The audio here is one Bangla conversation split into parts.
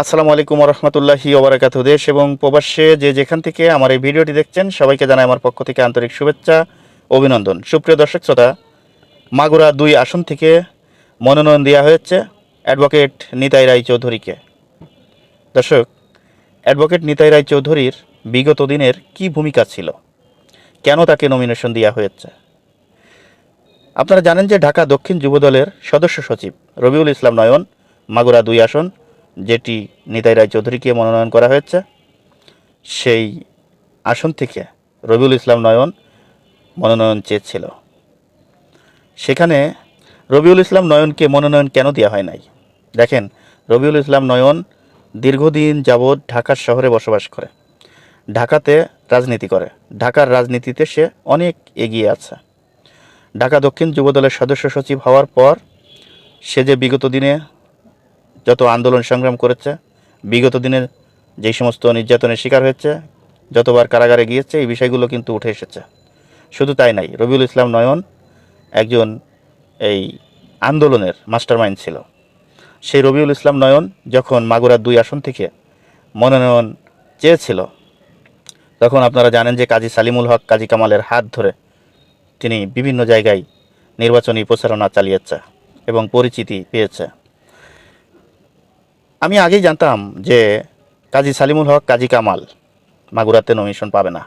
আসসালামু আলাইকুম রহমতুল্লাহি ওবরাকাত। দেশ এবং প্রবাসে যে যেখান থেকে আমার এই ভিডিওটি দেখছেন, সবাইকে জানাই আমার পক্ষ থেকে আন্তরিক শুভেচ্ছা, অভিনন্দন। সুপ্রিয় দর্শক শ্রোতা, মাগুরা দুই আসন থেকে মনোনয়ন দেওয়া হয়েছে অ্যাডভোকেট নিতাই রায় চৌধুরীকে। দর্শক, অ্যাডভোকেট নিতাই রায় চৌধুরীর বিগত দিনের কি ভূমিকা ছিল? কেন তাকে নমিনেশন দেওয়া হয়েছে? আপনারা জানেন যে ঢাকা দক্ষিণ যুবদলের সদস্য সচিব রবিউল ইসলাম নয়ন মাগুরা দুই আসন যেটি নিতাই রায় চৌধুরীকে মনোনয়ন করা হয়েছে, সেই আসন থেকে রবিউল ইসলাম নয়ন মনোনয়ন চেয়েছিল। সেখানে রবিউল ইসলাম নয়নকে মনোনয়ন কেন দেওয়া হয় নাই? দেখেন, রবিউল ইসলাম নয়ন দীর্ঘদিন যাবৎ ঢাকার শহরে বসবাস করে। ঢাকাতে রাজনীতি করে। ঢাকার রাজনীতিতে সে অনেক এগিয়ে আছে। ঢাকা দক্ষিণ যুবদলের সদস্য সচিব হওয়ার পর সে যে বিগত দিনে যত আন্দোলন সংগ্রাম করেছে, বিগত দিনের যেই সমস্ত নির্যাতনের শিকার হয়েছে, যতবার কারাগারে গিয়েছে, এই বিষয়গুলো কিন্তু উঠে এসেছে। শুধু তাই নাই, রবিউল ইসলাম নয়ন একজন এই আন্দোলনের মাস্টারমাইন্ড ছিল। সেই রবিউল ইসলাম নয়ন যখন মাগুরার দুই আসন থেকে মনোনয়ন চেয়েছিল, তখন আপনারা জানেন যে কাজী সালিমুল হক, কাজী কামালের হাত ধরে তিনি বিভিন্ন জায়গায় নির্বাচনী প্রচারণা চালিয়েছে এবং পরিচিতি পেয়েছে। আমি আগেই জানতাম যে কাজী সালিমুল হক, কাজী কামাল মাগুরাতে নমিনেশন পাবে না।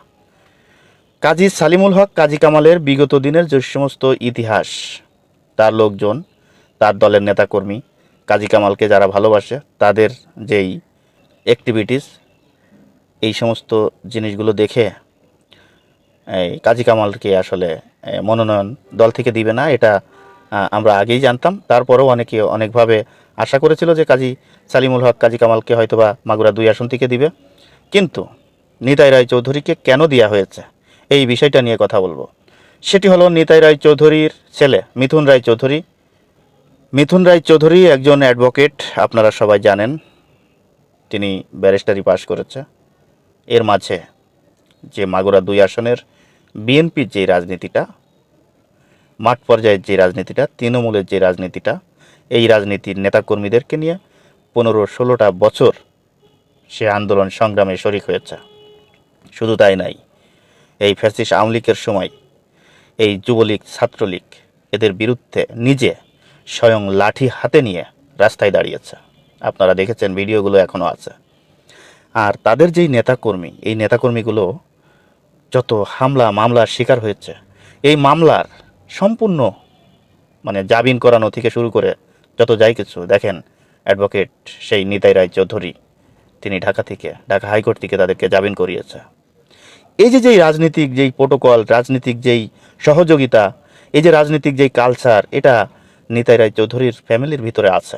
কাজী সালিমুল হক, কাজী কামালের বিগত দিনের যে সমস্ত ইতিহাস, তার লোকজন, তার দলের নেতাকর্মী, কাজী কামালকে যারা ভালোবাসে, তাদের যেই অ্যাক্টিভিটিস এই সমস্ত জিনিসগুলো দেখে, এই কাজী কামালকে আসলে মনোনয়ন দল থেকে দিবে না, এটা আমরা আগেই জানতাম। তারপরেও অনেকে অনেকভাবে আশা করেছিল যে কাজী সালিমুল হক, কাজী কামালকে হয়তোবা মাগুরা দুই আসন থেকে দিবে। কিন্তু নিতাই রায় চৌধুরীকে কেন দেওয়া হয়েছে? এই বিষয়টা নিয়ে কথা বলব। সেটি হলো নিতাই রায় চৌধুরীর ছেলে মিথুন রায় চৌধুরী। মিথুন রায় চৌধুরী একজন অ্যাডভোকেট, আপনারা সবাই জানেন। তিনি ব্যারিস্টারি পাশ করেছে। এর মাঝে যে মাগুরা দুই আসনের বিএনপির যে রাজনীতিটা মাঠ পর্যায়ের যে রাজনীতিটা, তৃণমূলের যে রাজনীতিটা, এই রাজনীতির নেতাকর্মীদেরকে নিয়ে পনেরো ষোলোটা বছর সে আন্দোলন সংগ্রামে শরিক হয়েছে। শুধু তাই নাই, এই ফ্যাসিস্ট আওয়ামী লীগের সময় এই যুবলীগ, ছাত্রলীগ এদের বিরুদ্ধে নিজে স্বয়ং লাঠি হাতে নিয়ে রাস্তায় দাঁড়িয়েছে। আপনারা দেখেছেন ভিডিওগুলো এখনও আছে। আর তাদের যেই নেতাকর্মী, এই নেতাকর্মীগুলো যত হামলা মামলার শিকার হয়েছে, এই মামলার সম্পূর্ণ মানে জামিন করানো থেকে শুরু করে যত যাই কিছু, দেখেন অ্যাডভোকেট সেই নিতাই রায় চৌধুরী, তিনি ঢাকা থেকে, ঢাকা হাইকোর্ট থেকে তাদেরকে জামিন করিয়েছে। এই যে যেই রাজনীতিক যেই প্রোটোকল রাজনীতিক যেই সহযোগিতা, এই যে রাজনীতিক যেই কালচার এটা নিতাই রায় চৌধুরীর ফ্যামিলির ভিতরে আছে।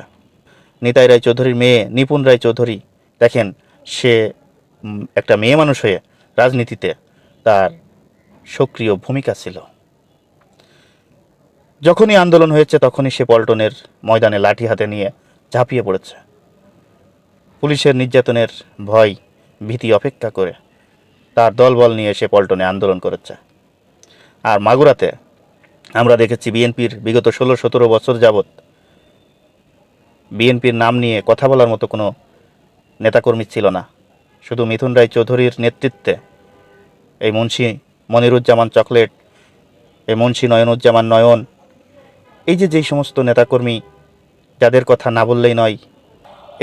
নিতাই রায় চৌধুরীর মেয়ে নিপুণ রায় চৌধুরী, দেখেন সে একটা মেয়ে মানুষ হয়ে রাজনীতিতে তার সক্রিয় ভূমিকা ছিল। যখনই আন্দোলন হয়েছে, তখনই সে পল্টনের ময়দানে লাঠি হাতে নিয়ে ঝাঁপিয়ে পড়েছে। পুলিশের নির্যাতনের ভয়, ভীতি অপেক্ষা করে তার দলবল নিয়ে সে পল্টনে আন্দোলন করেছে। আর মাগুরাতে আমরা দেখেছি বিএনপির বিগত ষোলো সতেরো বছর যাবৎ বিএনপির নাম নিয়ে কথা বলার মতো কোনো নেতাকর্মী ছিল না। শুধু মিথুন রায় চৌধুরীর নেতৃত্বে এই মুন্সি মনিরুজ্জামান চকলেট, এই মুন্সি নয়নুজ্জামান নয়ন এই যে যেই সমস্ত নেতাকর্মী, যাদের কথা না বললেই নয়,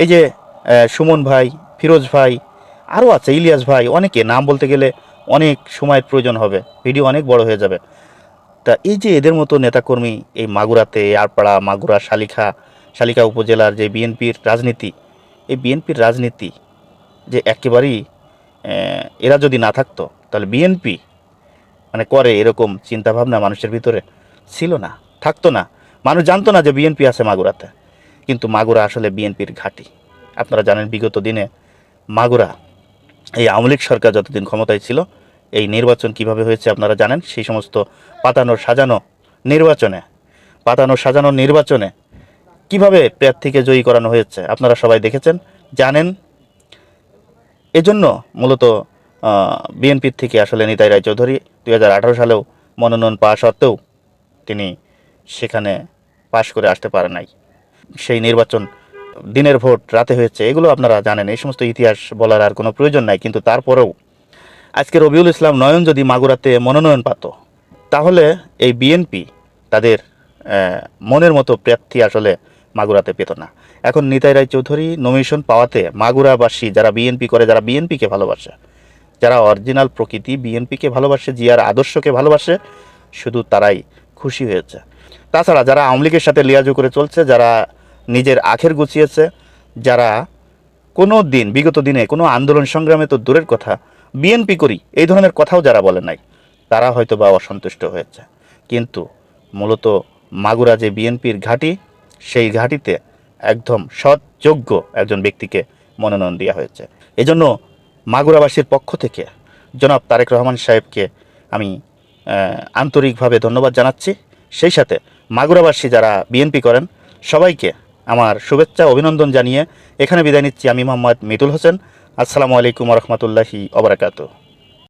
এই যে সুমন ভাই, ফিরোজ ভাই, আরও আছে, ইলিয়াস ভাই, অনেকে নাম বলতে গেলে অনেক সময়ের প্রয়োজন হবে, ভিডিও অনেক বড় হয়ে যাবে। তা এই যে এদের মতো নেতাকর্মী, এই মাগুরাতে, আরপাড়া, মাগুরা, শালিখা শালিকা উপজেলার যে বিএনপির রাজনীতি, এই বিএনপির রাজনীতি যে একেবারেই এরা যদি না থাকতো, তাহলে বিএনপি মানে করে এরকম চিন্তাভাবনা মানুষের ভিতরে ছিল না, থাকতো না। মানুষ জানতো না যে বিএনপি আছে মাগুরাতে, কিন্তু মাগুরা আসলে বিএনপির ঘাঁটি। আপনারা জানেন বিগত দিনে মাগুরা, এই আওয়ামী লীগ সরকার যতদিন ক্ষমতায় ছিল, এই নির্বাচন কীভাবে হয়েছে আপনারা জানেন? সেই সমস্ত পাতানো সাজানো নির্বাচনে, পাতানো সাজানো নির্বাচনে কীভাবে প্রার্থীকে জয়ী করানো হয়েছে, আপনারা সবাই দেখেছেন, জানেন? এজন্য মূলত বিএনপির থেকে আসলে নিতাই রায় চৌধুরী দু হাজার আঠারো সালেও মনোনয়ন পাওয়া সত্ত্বেও তিনি সেখানে পাশ করে আসতে পারে নাই। সেই নির্বাচন দিনের ভোট, রাতে হয়েছে, এগুলো আপনারা জানেন। এই সমস্ত ইতিহাস বলার আর কোনো প্রয়োজন নাই। কিন্তু তারপরেও আজকে রবিউল ইসলাম নয়ন যদি মাগুরাতে মনোনয়ন পাত, তাহলে এই বিএনপি তাদের মনের মতো প্রার্থী আসলে মাগুরাতে পেত না। এখন নিতাই রায় চৌধুরী নমিনেশন পাওয়াতে মাগুরাবাসী যারা বিএনপি করে, যারা বিএনপিকে ভালোবাসে, যারা অরিজিনাল প্রকৃতি বিএনপিকে ভালোবাসে, জিয়ার আদর্শকে ভালোবাসে, শুধু তারাই খুশি হয়েছে। তাছাড়া যারা আওয়ামী লীগের সাথে লিয়াজু করে চলছে, যারা নিজের আখের গুছিয়েছে, যারা কোনো দিন, বিগত দিনে কোনো আন্দোলন সংগ্রামে তো দূরের কথা, বিএনপি করি, এই ধরনের কথাও যারা বলে নাই, তারা হয়তো বা অসন্তুষ্ট হয়েছে। কিন্তু মূলত মাগুরা যে বিএনপির ঘাঁটি, সেই ঘাঁটিতে একদম সৎযোগ্য একজন ব্যক্তিকে মনোনয়ন দেওয়া হয়েছে। এজন্য মাগুরাবাসীর পক্ষ থেকে জনাব তারেক রহমান সাহেবকে আমি আন্তরিকভাবে ধন্যবাদ জানাচ্ছি। সেই সাথে মাগুরাবাসী যারা বিএনপি করেন, সবাইকে আমার শুভেচ্ছা, অভিনন্দন জানিয়ে এখানে বিদায় নিচ্ছি আমি মোহাম্মদ মিতুল হোসেন। আসসালামু আলাইকুম রহমতুল্লাহি অবরাকাতু